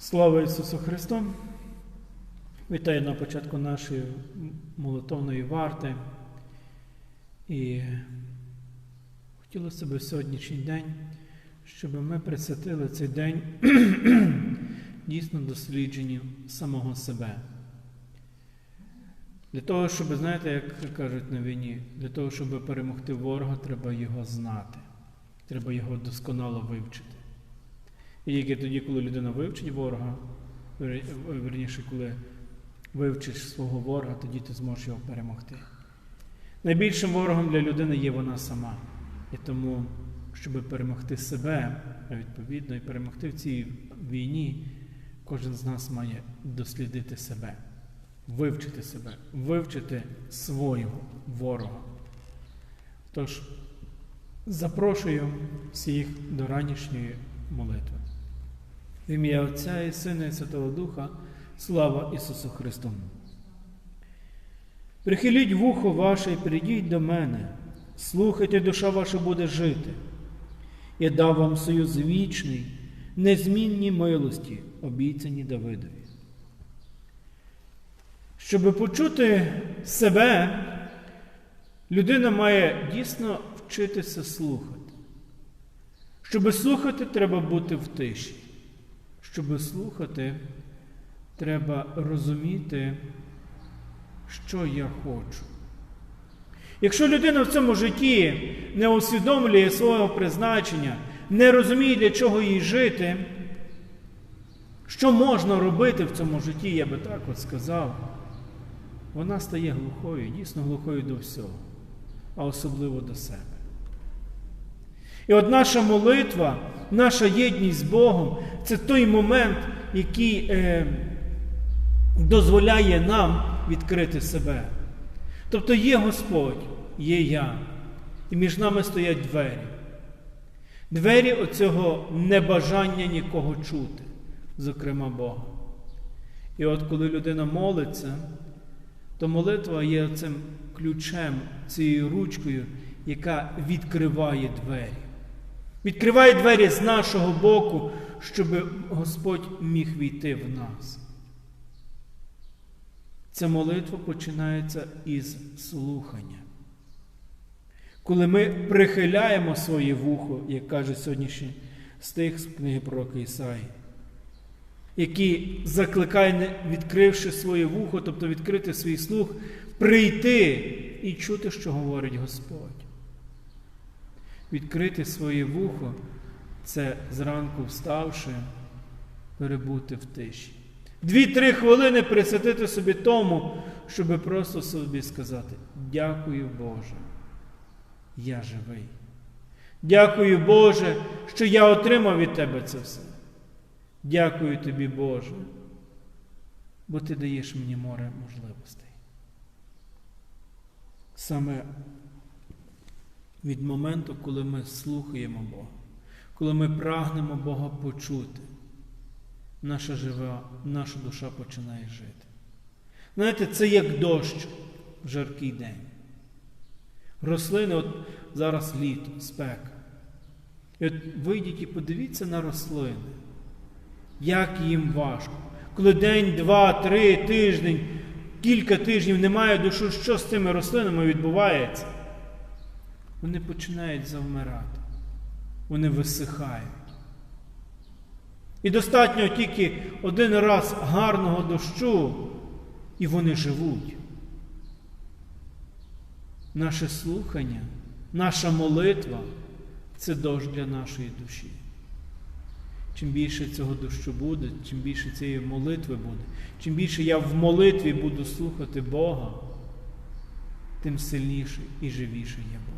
Слава Ісусу Христу! Вітаю на початку нашої молитовної варти. І хотілося б сьогоднішній день, щоб ми присвятили цей день дійсно дослідженню самого себе. Для того, щоб, знаєте, як кажуть на війні, для того, щоб перемогти ворога, треба його знати, треба його досконало вивчити. Тільки тоді, коли людина вивчить ворога, верніше, коли вивчиш свого ворога, тоді ти зможеш його перемогти. Найбільшим ворогом для людини є вона сама. І тому, щоб перемогти себе, відповідно, і перемогти в цій війні, кожен з нас має дослідити себе, вивчити себе, вивчити свого ворога. Тож, запрошую всіх до ранішньої молитви. В ім'я Отця і Сина і Святого Духа, слава Ісусу Христу. Прихиліть вухо ваше і прийдіть до мене, слухайте, душа ваша буде жити. Я дав вам союз вічний, незмінні милості, обіцяні Давидові. Щоб почути себе, людина має дійсно вчитися слухати. Щоб слухати, треба бути в тиші. Щоб слухати, треба розуміти, що я хочу. Якщо людина в цьому житті не усвідомлює свого призначення, не розуміє, для чого їй жити, що можна робити в цьому житті, я би так от сказав, вона стає глухою, дійсно глухою до всього, а особливо до себе. І от наша молитва, наша єдність з Богом це той момент, який е, дозволяє нам відкрити себе. Тобто є Господь, є я, і між нами стоять двері. Двері оцього небажання нікого чути, зокрема Бога. І от коли людина молиться, то молитва є цим ключем, цією ручкою, яка відкриває двері. Відкриває двері з нашого боку, щоб Господь міг війти в нас. Ця молитва починається із слухання. Коли ми прихиляємо своє вухо, як каже сьогоднішній стих з книги пророка Ісаї, який закликає, відкривши своє вухо, тобто відкрити свій слух, прийти і чути, що говорить Господь. Відкрити своє вухо це зранку вставши, перебути в тиші. Дві-три хвилини присвятити собі тому, щоб просто собі сказати: Дякую Боже, я живий. Дякую Боже, що я отримав від Тебе це все. Дякую тобі, Боже, бо Ти даєш мені море можливостей. Саме від моменту, коли ми слухаємо Бога, коли ми прагнемо Бога почути, наша жива, наша душа починає жити. Знаєте, це як дощ в жаркий день. Рослини, от зараз літо, спека. І от вийдіть і подивіться на рослини, як їм важко. Коли день, два, три, тиждень, кілька тижнів немає душу, що з цими рослинами відбувається? Вони починають завмирати, вони висихають. І достатньо тільки один раз гарного дощу, і вони живуть. Наше слухання, наша молитва це дощ для нашої душі. Чим більше цього дощу буде, чим більше цієї молитви буде, чим більше я в молитві буду слухати Бога, тим сильніше і живіше я буду.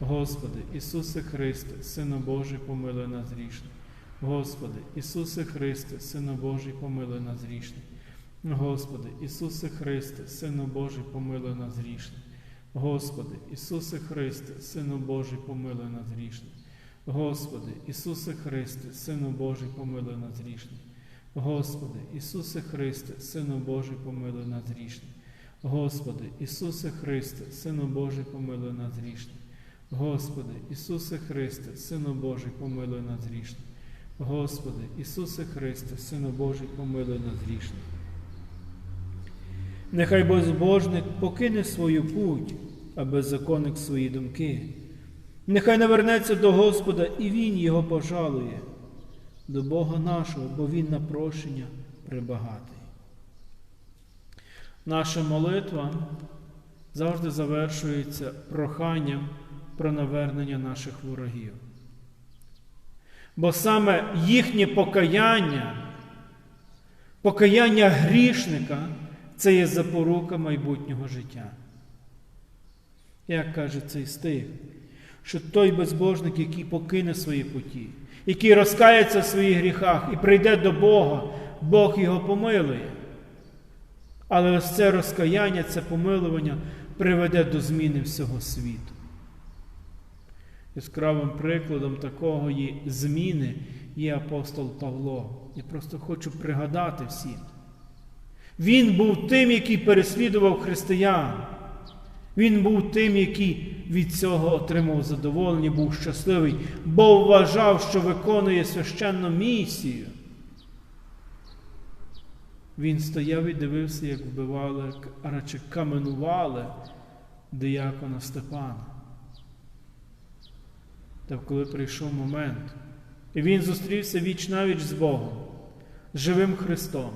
Господи, Ісусе Христе, Сину Божий, помилуй нас грішних. Господи, Ісусе Христе, Сину Божий, помилуй нас грішних. Господи, Ісусе Христе, Сину Божий, помилуй нас грішних. Господи, Ісусе Христе, Сину Божий, помилуй нас грішних. Господи, Ісусе Христе, Сину Божий, помилуй нас грішних. Господи, Ісусе Христе, Сину Божий, помилуй нас грішних. Господи, Ісусе Христе, Сину Божий, помилуй нас грішних. Господи, Ісусе Христе, Сину Божий, помилуй нас грішних. Господи, Ісусе Христе, Сину Божий, помилуй нас грішних. Нехай безбожник покине свою путь, а беззаконник свої думки. Нехай навернеться до Господа, і Він його пожалує, до Бога нашого, бо Він на прощення прибагатий. Наша молитва завжди завершується проханням про навернення наших ворогів. Бо саме їхнє покаяння, покаяння грішника це є запорука майбутнього життя. Як каже цей стих, що той безбожник, який покине свої путі, який розкається в своїх гріхах і прийде до Бога, Бог його помилує. Але ось це розкаяння, це помилування приведе до зміни всього світу. Яскравим прикладом такого є зміни є апостол Павло. Я просто хочу пригадати всім. Він був тим, який переслідував християн. Він був тим, який від цього отримав задоволення, був щасливий, бо вважав, що виконує священну місію. Він стояв і дивився, як вбивали, а радше каменували диякона Степана. Та коли прийшов момент, і він зустрівся віч навіч з Богом, з живим Христом,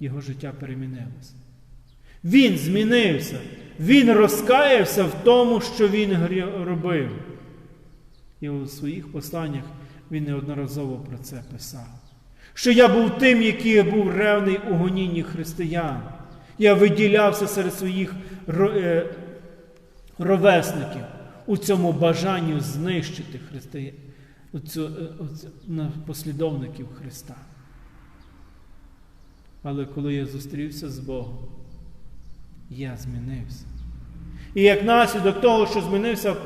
його життя перемінилося. Він змінився, він розкаявся в тому, що він робив. І у своїх посланнях він неодноразово про це писав. Що я був тим, який був ревний у гонінні християн. Я виділявся серед своїх ровесників у цьому бажанню знищити християн, послідовників Христа. Але коли я зустрівся з Богом, я змінився. І як наслідок того, що змінився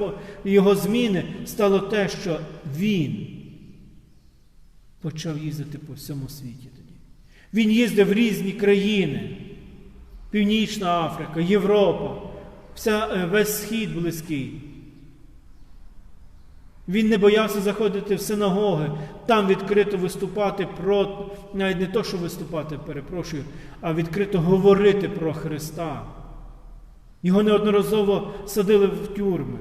його зміни, стало те, що він почав їздити по всьому світі тоді. Він їздив в різні країни. Північна Африка, Європа, вся, весь схід близький. Він не боявся заходити в синагоги, там відкрито виступати про, навіть не то, що виступати, перепрошую, а відкрито говорити про Христа. Його неодноразово садили в тюрми,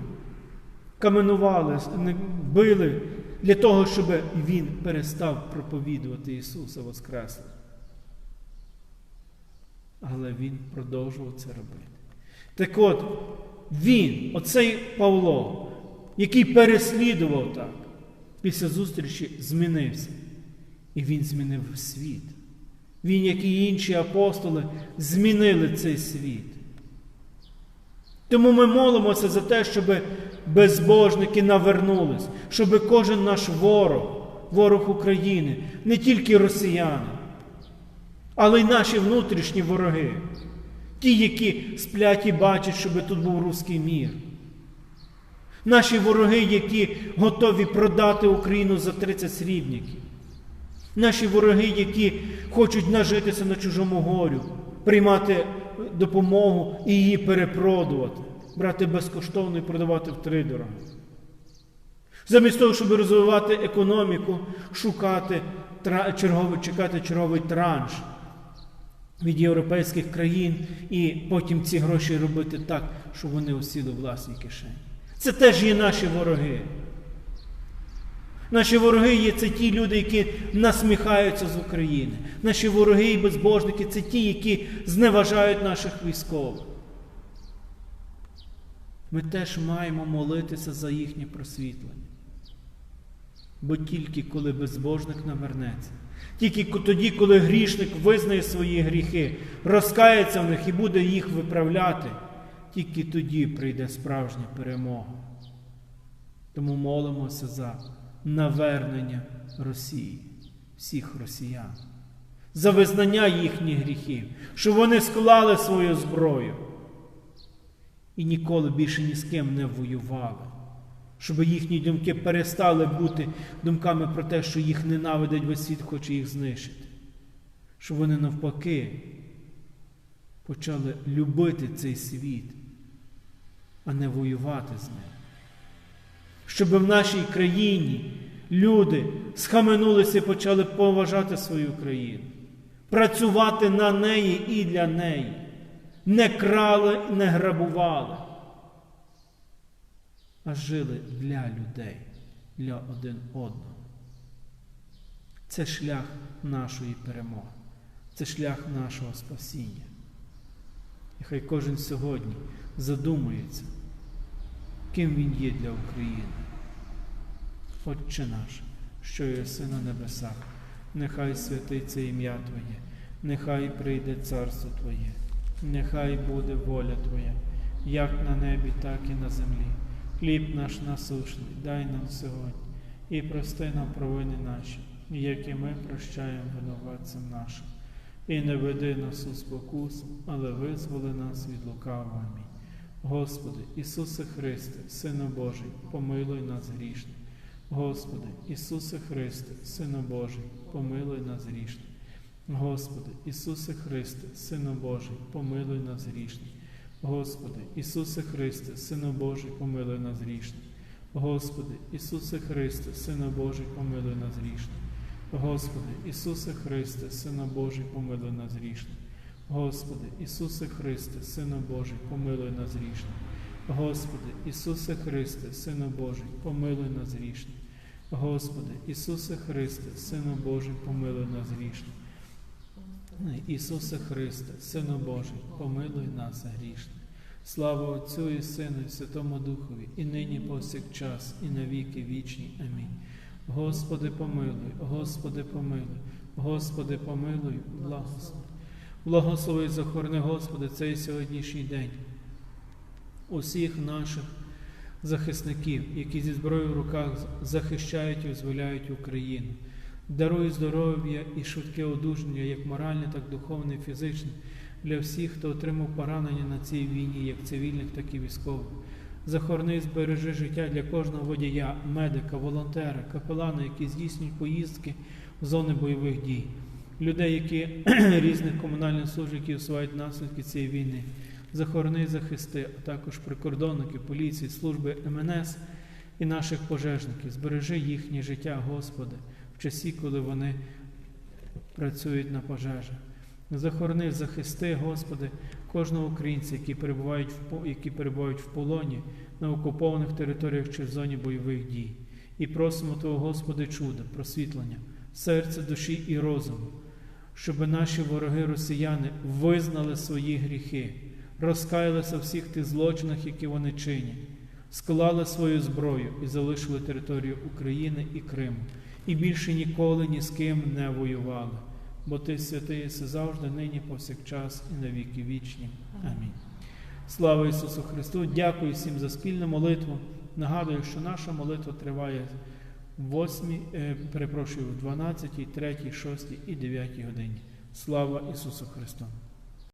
каменували, били для того, щоб він перестав проповідувати Ісуса Воскреслого. Але Він продовжував це робити. Так от, він, оцей Павло, який переслідував так, після зустрічі змінився. І він змінив світ. Він, як і інші апостоли, змінили цей світ. Тому ми молимося за те, щоб безбожники навернулись, щоб кожен наш ворог, ворог України, не тільки росіяни, але й наші внутрішні вороги, ті, які сплять і бачать, щоб тут був руський мір. Наші вороги, які готові продати Україну за 30 срібників. Наші вороги, які хочуть нажитися на чужому горю, приймати допомогу і її перепродувати, брати безкоштовно і продавати втридорога. Замість того, щоб розвивати економіку, шукати черговий, чекати черговий транш від європейських країн і потім ці гроші робити так, щоб вони осіли в власній кишені. Це теж є наші вороги. Наші вороги є це ті люди, які насміхаються з України. Наші вороги і безбожники це ті, які зневажають наших військових. Ми теж маємо молитися за їхнє просвітлення. Бо тільки коли безбожник навернеться, тільки тоді, коли грішник визнає свої гріхи, розкається в них і буде їх виправляти, тільки тоді прийде справжня перемога. Тому молимося за навернення Росії, всіх росіян, за визнання їхніх гріхів, щоб вони склали свою зброю і ніколи більше ні з ким не воювали, щоб їхні думки перестали бути думками про те, що їх ненавидить весь світ, хоче їх знищити, щоб вони навпаки почали любити цей світ, а не воювати з ним. Щоб в нашій країні люди схаменулися і почали поважати свою країну, працювати на неї і для неї, не крали, не грабували, а жили для людей, для один одного. Це шлях нашої перемоги, це шлях нашого спасіння. І хай кожен сьогодні задумується, ким він є для України. Отче наш, що єси на небесах, нехай святиться ім'я Твоє, нехай прийде царство Твоє, нехай буде воля Твоя, як на небі, так і на землі. Хліб наш насушний, дай нам сьогодні, і прости нам провини наші, як і ми прощаємо винуватцям нашим. І не веди нас у спокусу, але визволи нас від лукавого. Амінь. Господи, Ісусе Христе, Сину Божий, помилуй нас грішних. Господи, Ісусе Христе, Сину Божий, помилуй нас грішних. Господи, Ісусе Христе, Сину Божий, помилуй нас грішних. Господи, Ісусе Христе, Сину Божий, помилуй нас грішних. Господи, Ісусе Христе, Сину Божий, помилуй нас грішних. Господи, Ісусе Христе, Сину Божий, помилуй нас грішних. Господи, Ісусе Христе, Сину Божий, помилуй нас грішних. Господи, Ісусе Христе, Сину Божий, помилуй нас грішних. Господи, Ісусе Христе, Сину Божий, помилуй нас грішних. Ісусе Христе, Сину Божий, помилуй нас грішних. Слава Отцю і Сину, і Святому Духові, і нині повсякчас, і на віки вічні. Амінь. Господи, помилуй, Господи, помилуй, Господи, помилуй, благослови. Благослови, захорони, Господи, цей сьогоднішній день. Усіх наших захисників, які зі зброєю в руках захищають і визволяють Україну. Даруй здоров'я і швидке одужання, як моральне, так духовне, фізичне, для всіх, хто отримав поранення на цій війні, як цивільних, так і військових. Захорони, збережи життя для кожного водія, медика, волонтера, капелана, які здійснюють поїздки в зони бойових дій, людей, які різних комунальних служб, які усувають наслідки цієї війни. Захорони, захисти, а також прикордонники, поліції, служби МНС і наших пожежників. Збережи їхнє життя, Господи, в часі, коли вони працюють на пожежах. Захорони, захисти, Господи, кожного українця, які перебувають в які перебувають в полоні на окупованих територіях чи в зоні бойових дій. І просимо Твого, Господи, чуда, просвітлення, серця, душі і розуму, щоб наші вороги росіяни визнали свої гріхи, розкаялися в всіх тих злочинах, які вони чинять, склали свою зброю і залишили територію України і Криму, і більше ніколи ні з ким не воювали бо Ти святий єси завжди, нині, повсякчас і на віки вічні. Амінь. Слава Ісусу Христу! Дякую всім за спільну молитву. Нагадую, що наша молитва триває в 8, е, перепрошую, в 12, 3, 6 і 9 годині. Слава Ісусу Христу!